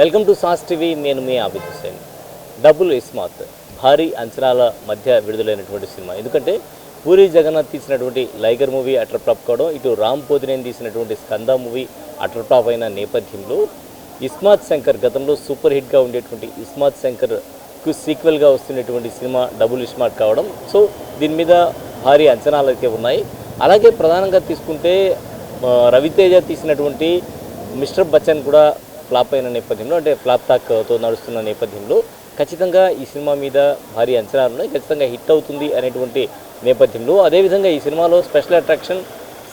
Welcome to సాస్ TV నేను మీ ఆబిద్ హుసేన్ డబుల్ ఇస్మాత్ భారీ అంచనాల మధ్య విడుదలైనటువంటి సినిమా. ఎందుకంటే పూరి జగన్నాథ్ తీసినటువంటి లైగర్ మూవీ అటర్ ఫ్లాప్ కావడం ఇటు రామ్ పోతినేని తీసినటువంటి స్కంద మూవీ అటర్ ఫ్లాప్ అయిన నేపథ్యంలో ఇస్మాత్ శంకర్ గతంలో సూపర్ హిట్గా ఉండేటువంటి ఇస్మాత్ శంకర్కు సీక్వెల్గా వస్తున్నటువంటి సినిమా డబుల్ ఇస్మాత్ కావడం. సో దీని మీద భారీ అంచనాలు అయితే ఉన్నాయి. అలాగే ప్రధానంగా తీసుకుంటే రవితేజ తీసినటువంటి మిస్టర్ బచ్చన్ కూడా ఫ్లాప్ అయిన నేపథ్యంలో అంటే ఫ్లాప్ టాక్తో నడుస్తున్న నేపథ్యంలో ఖచ్చితంగా ఈ సినిమా మీద భారీ అంచనాలు ఉన్నాయి. ఖచ్చితంగా హిట్ అవుతుంది అనేటువంటి నేపథ్యంలో అదేవిధంగా ఈ సినిమాలో స్పెషల్ అట్రాక్షన్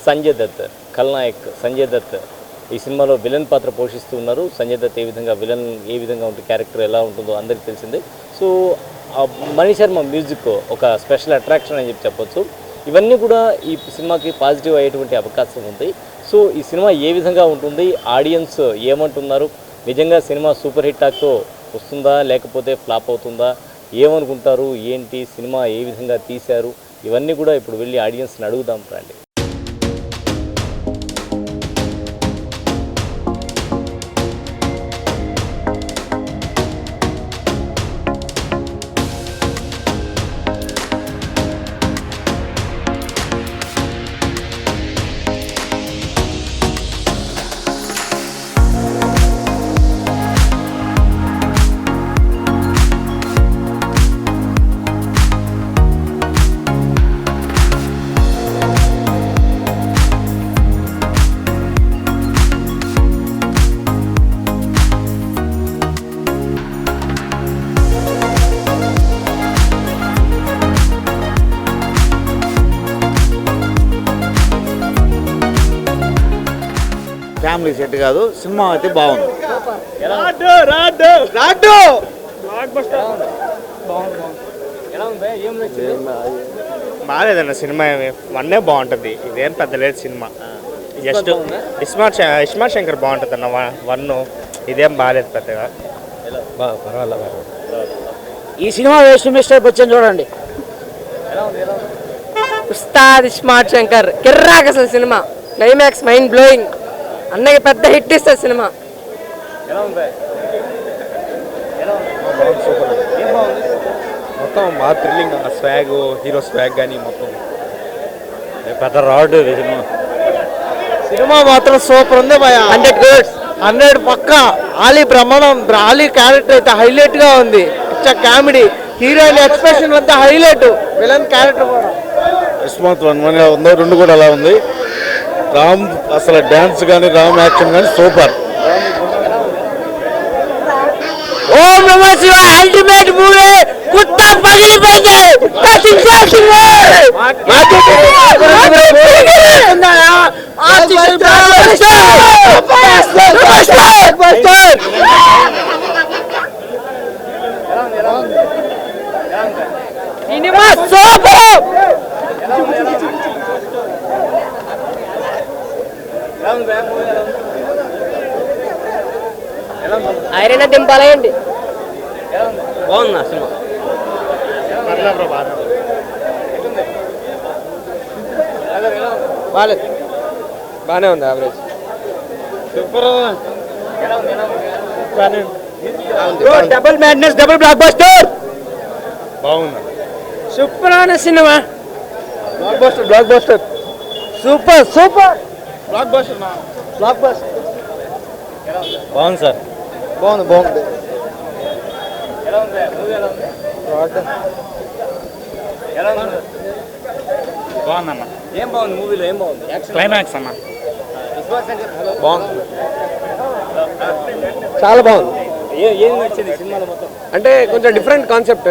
సంజయ్ దత్ ఖల్నాయక్ సంజయ్ దత్ ఈ సినిమాలో విలన్ పాత్ర పోషిస్తూ ఉన్నారు. సంజయ్ దత్ ఏ విధంగా విలన్ ఏ విధంగా ఉంటుంది క్యారెక్టర్ ఎలా ఉంటుందో అందరికీ తెలిసిందే. సో మణి శర్మ మ్యూజిక్ ఒక స్పెషల్ అట్రాక్షన్ అని చెప్పి చెప్పొచ్చు. ఇవన్నీ కూడా ఈ సినిమాకి పాజిటివ్ అయ్యేటువంటి అవకాశం ఉంది. సో ఈ సినిమా ఏ విధంగా ఉంటుంది? ఆడియన్స్ ఏమంటున్నారు? నిజంగా సినిమా సూపర్ హిట్ టాక్తో వస్తుందా? లేకపోతే ఫ్లాప్ అవుతుందా? ఏమనుకుంటారు? ఏంటి? సినిమా ఏ విధంగా తీశారు? ఇవన్నీ కూడా ఇప్పుడు వెళ్ళి ఆడియన్స్ని అడుగుదాం రండి. ఫ్యామిలీ సెట్ కాదు సినిమా అయితే బాగుంది. బాగాలేదన్న సినిమా వన్నే బాగుంటుంది. ఇదేం పెద్ద లేదు సినిమా. జస్ట్ శ- ఇస్మార్ట్ శంకర్ బాగుంటుంది అన్న వన్ ఇదేం బాగాలేదు పెద్దగా. ఈ సినిమా వేస్ట్ మిస్టర్ బచ్చన్ చూడండి. ఉస్తాద్ స్మార్ట్ శంకర్. కిర్రాక్ అసలు సినిమా. క్లైమాక్స్ మైండ్ బ్లోయింగ్ అన్నకి పెద్ద హిట్ ఇస్తుంది సినిమా. ఎలా ఉంది మొత్తం మా థ్రిల్లింగ్ ఆ స్వాగ్ హీరో స్వాగ్ కానీ మొత్తం. పెద్ద రాడ్ సినిమా. సినిమా మాత్రం సూపర్ ఉంది భయ హండ్రెడ్ గుడ్స్ హండ్రెడ్ పక్క. ఆలీ బ్రహ్మాండం ఆలీ క్యారెక్టర్ అయితే హైలైట్గా ఉంది. కామెడీ. హీరోయిన్ ఎక్స్ప్రెషన్ అంతా హైలైట్. విలన్ క్యారెక్టర్ కూడా. ఇస్మాత్ వన్ వన్ ఉంది రెండు కూడా అలా ఉంది. రామ్ అసలు డ్యాన్స్ కానీ రామ్ యాక్షన్ కానీ సూపర్. ఓం నమ శివ అల్టిమేట్ మూవీ కుత్త పగిలిపోయింది కుత్త సించేసింది సినిమా సూపర్ ఐరన్ దింపాలండి బాగుందా సినిమా? బాగాలేదు బాగానే ఉంది. Average double madness double blockbuster బాగుంది సూపర్ అన్న cinema blockbuster blockbuster super super. Blockbuster blockbuster బాగుంది సార్. బాగుంది బాగుంది. బాగుందన్న. ఏం బాగుంది మూవీలో ఏం బాగుంది? క్లైమాక్స్ అన్న. బాగుంది. చాలా బాగుంది. అంటే కొంచెం డిఫరెంట్ కాన్సెప్ట్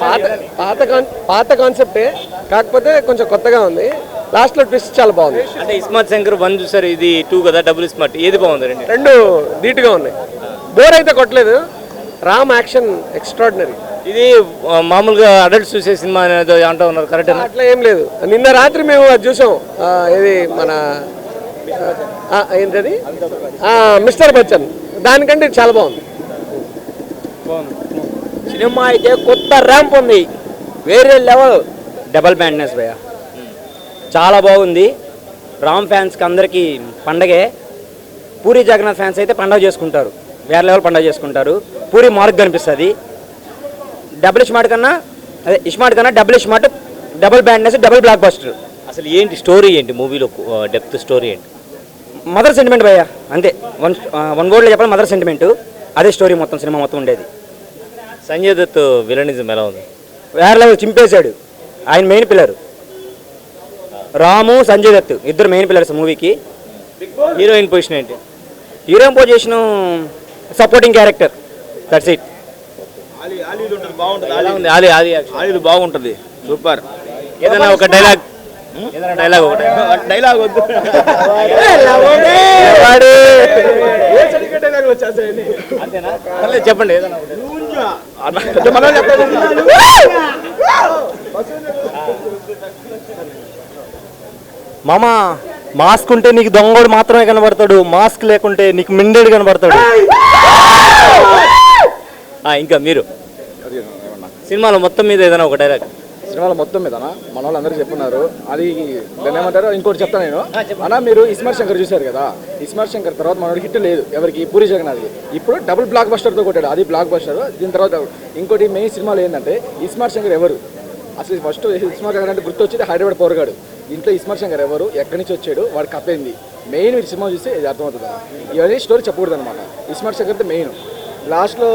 పాత పాత కాన్ పాత కాన్సెప్టే కాకపోతే కొంచెం కొత్తగా ఉంది. లాస్ట్లో ట్విస్ట్ చాలా బాగుంది. అంటే ఇస్మార్ట్ శంకర్ వన్ చూసారు ఇది టూ కదా డబుల్ ఇస్మార్ట్ ఏది బాగుంది రెండు? రెండు ధీటుగా ఉన్నాయి. బోర్ అయితే కొట్టలేదు. Ram action extraordinary. ఇది మామూలుగా అడల్ట్స్ చూసే సినిమా అనేది అంటూ ఉన్నారు కరెక్ట్ అట్లా ఏం లేదు. నిన్న రాత్రి మేము అది చూసాం. ఇది మన ఆ, ఏంటది? ఆ, మిస్టర్ బచ్చన్. దానికంటే ఇది చాలా బాగుంది. సినిమా అయితే కొత్త ర్యాంప్ ఉంది. వేరే లెవెల్. డబల్ బ్యాండ్నెస్ భయ చాలా బాగుంది. రామ్ ఫ్యాన్స్కి అందరికీ పండగే. పూరి జగన్నాథ్ ఫ్యాన్స్ అయితే పండగ చేసుకుంటారు. వేరే లెవెల్ పండుగ చేసుకుంటారు. పూరి మార్క్ కనిపిస్తుంది. డబుల్ స్మార్ట్ కన్నా అదే స్మార్ట్ కన్నా double smart double madness double blockbuster అసలు ఏంటి స్టోరీ ఏంటి? మూవీలో డెప్త్ స్టోరీ ఏంటి? మదర్ సెంటిమెంట్ భయ్య అంతే. వన్ వన్ వర్డ్లో చెప్పాలి మదర్ సెంటిమెంట్ అదే స్టోరీ మొత్తం సినిమా మొత్తం ఉండేది. సంజయ్ దత్ విలనిజం ఎలా ఉంది? వేరే లెవెల్ చింపేశాడు. ఆయన మెయిన్ పిల్లర్ రాము సంజయ్ దత్ ఇద్దరు మెయిన్ పిల్లర్స్ మూవీకి హీరోయిన్ పొజిషన్ ఏంటి? Heroine position supporting character that's it బాగుంటుంది. సూపర్ ఏదైనా ఒక డైలాగ్ ఏదైనా డైలాగ్ ఒకటి. డైలాగ్ వద్దు. అంతేనా? పర్లేదు, చెప్పండి ఏదైనా. మామ మాస్క్ ఉంటే నీకు దొంగోడు మాత్రమే కనబడతాడు. మాస్క్ లేకుంటే నీకు మిండేడు కనబడతాడు. ఇంకా మీరు. సినిమాలో మొత్తం మీద ఏదైనా ఒక డైలాగ్ సినిమాలో మొత్తం మీద మన వాళ్ళు అందరూ చెప్పున్నారు. అది దాన్ని ఏమంటారు? ఇంకోటి చెప్తాను నేను. అన్న మీరు ఇస్మార్ట్ శంకర్ చూశారు కదా? ఇస్మార్ట్ శంకర్ తర్వాత మనోడు హిట్ లేదు. ఎవరికి? పూరి జగన్నాథ్కి. ఇప్పుడు డబుల్ బ్లాక్ బస్టర్తో కొట్టాడు. అది బ్లాక్ బస్టర్ దీని తర్వాత ఇంకోటి మెయిన్ సినిమాలో ఏంటంటే ఇస్మార్ట్ శంకర్ ఎవరు? అసలు ఫస్ట్ ఇస్మార్ట్ శంకర్ అంటే గుర్తు వచ్చేది హైదరాబాద్ పోరగాడు. ఇంట్లో ఇస్మార్ట్ శంకర్ ఎవరు? ఎక్కడి నుంచి వచ్చాడు? వాడు కప్పేంది. మెయిన్ మీరు సినిమా చూస్తే ఇది అర్థమవుతుంది ఇవన్నీ స్టోరీ చెప్పకూడదు అనమాట ఇస్మార్ట్ శంకర్ మెయిన్ లాస్ట్లో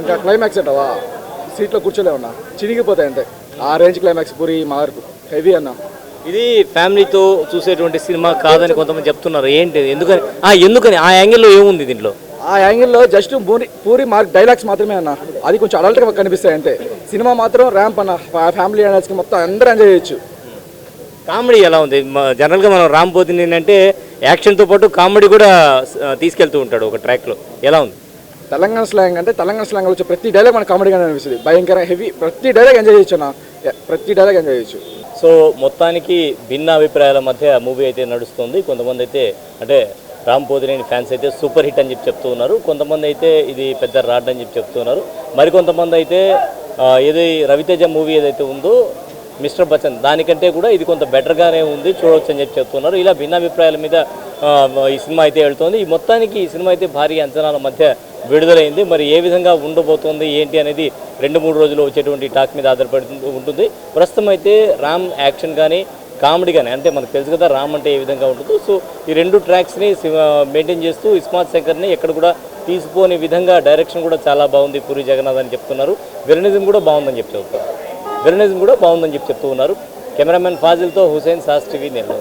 ఇంకా క్లైమాక్స్ అంటావా సీట్లో కూర్చోలే ఉన్నా చినిగిపోతాయి అంతే. ఆ రేంజ్ క్లైమాక్స్ పూరి మార్పు హెవీ అన్న. ఇది ఫ్యామిలీతో చూసేటువంటి సినిమా కాదని కొంతమంది చెప్తున్నారు. ఏంటి ఎందుకని? ఆ ఎందుకని? ఆ యాంగిల్లో ఏముంది దీంట్లో? ఆ యాంగిల్లో just Puri Puri mark dialogues మాత్రమే అన్న. అది కొంచెం అడల్ట్గా కనిపిస్తాయి అంతే. సినిమా మాత్రం ర్యాంప్ అన్న. ఫ్యామిలీ కి మొత్తం అందరూ ఎంజాయ్ చేయొచ్చు. కామెడీ ఎలా ఉంది? జనరల్గా మనం రామ్ పోతిని అంటే యాక్షన్తో పాటు కామెడీ కూడా తీసుకెళ్తూ ఉంటాడు ఒక ట్రాక్లో ఎలా ఉంది? తెలంగాణ స్లాంగ్ అంటే తెలంగాణ స్లాంగ్ వచ్చే ప్రతి డైలాగ్ మనకు కామెడీగానే అనిపిస్తుంది. భయంకర హెవీ ప్రతి డైలాగ్ ఎంజాయ్ చేయొచ్చు అన్న. ప్రతి డైలాగ్ ఎంజాయ్ చేయొచ్చు. సో మొత్తానికి భిన్న అభిప్రాయాల మధ్య మూవీ అయితే నడుస్తుంది. కొంతమంది అయితే అంటే రామ్ పోతినేని ఫ్యాన్స్ అయితే సూపర్ హిట్ అని చెప్పి చెప్తూ ఉన్నారు. కొంతమంది అయితే ఇది పెద్ద రాడ్ అని చెప్పి చెప్తున్నారు మరికొంతమంది అయితే ఆ, ఏది రవితేజ మూవీ ఏదైతే ఉందో మిస్టర్ బచ్చన్ దానికంటే కూడా ఇది కొంత బెటర్గానే ఉంది చూడవచ్చు అని చెప్పి చెప్తున్నారు ఇలా భిన్న అభిప్రాయాల మీద ఈ సినిమా అయితే వెళ్తోంది. ఈ మొత్తానికి ఈ సినిమా అయితే భారీ అంచనాల మధ్య విడుదలైంది. మరి ఏ విధంగా ఉండబోతోంది ఏంటి అనేది రెండు మూడు రోజులు వచ్చేటువంటి టాక్ మీద ఆధారపడి ఉంటుంది. ప్రస్తుతం అయితే రామ్ యాక్షన్ కానీ కామెడీ కానీ అంటే మనకు తెలుసు కదా రామ్ అంటే ఏ విధంగా ఉంటుందో. సో ఈ రెండు ట్రాక్స్ని మెయింటైన్ చేస్తూ ఇస్మాత్ శంకర్ని ఎక్కడ కూడా తీసుకోని విధంగా డైరెక్షన్ కూడా చాలా బాగుంది పూరి జగన్నాథ్ అని చెప్తున్నారు. వెరనిజం కూడా బాగుందని చెప్పి చెప్తున్నారు. వెరనిజం కూడా బాగుందని చెప్పి చెప్తూ ఉన్నారు. కెమెరామెన్ ఫాజిల్తో హుసేన్ శాస్త్రి నేను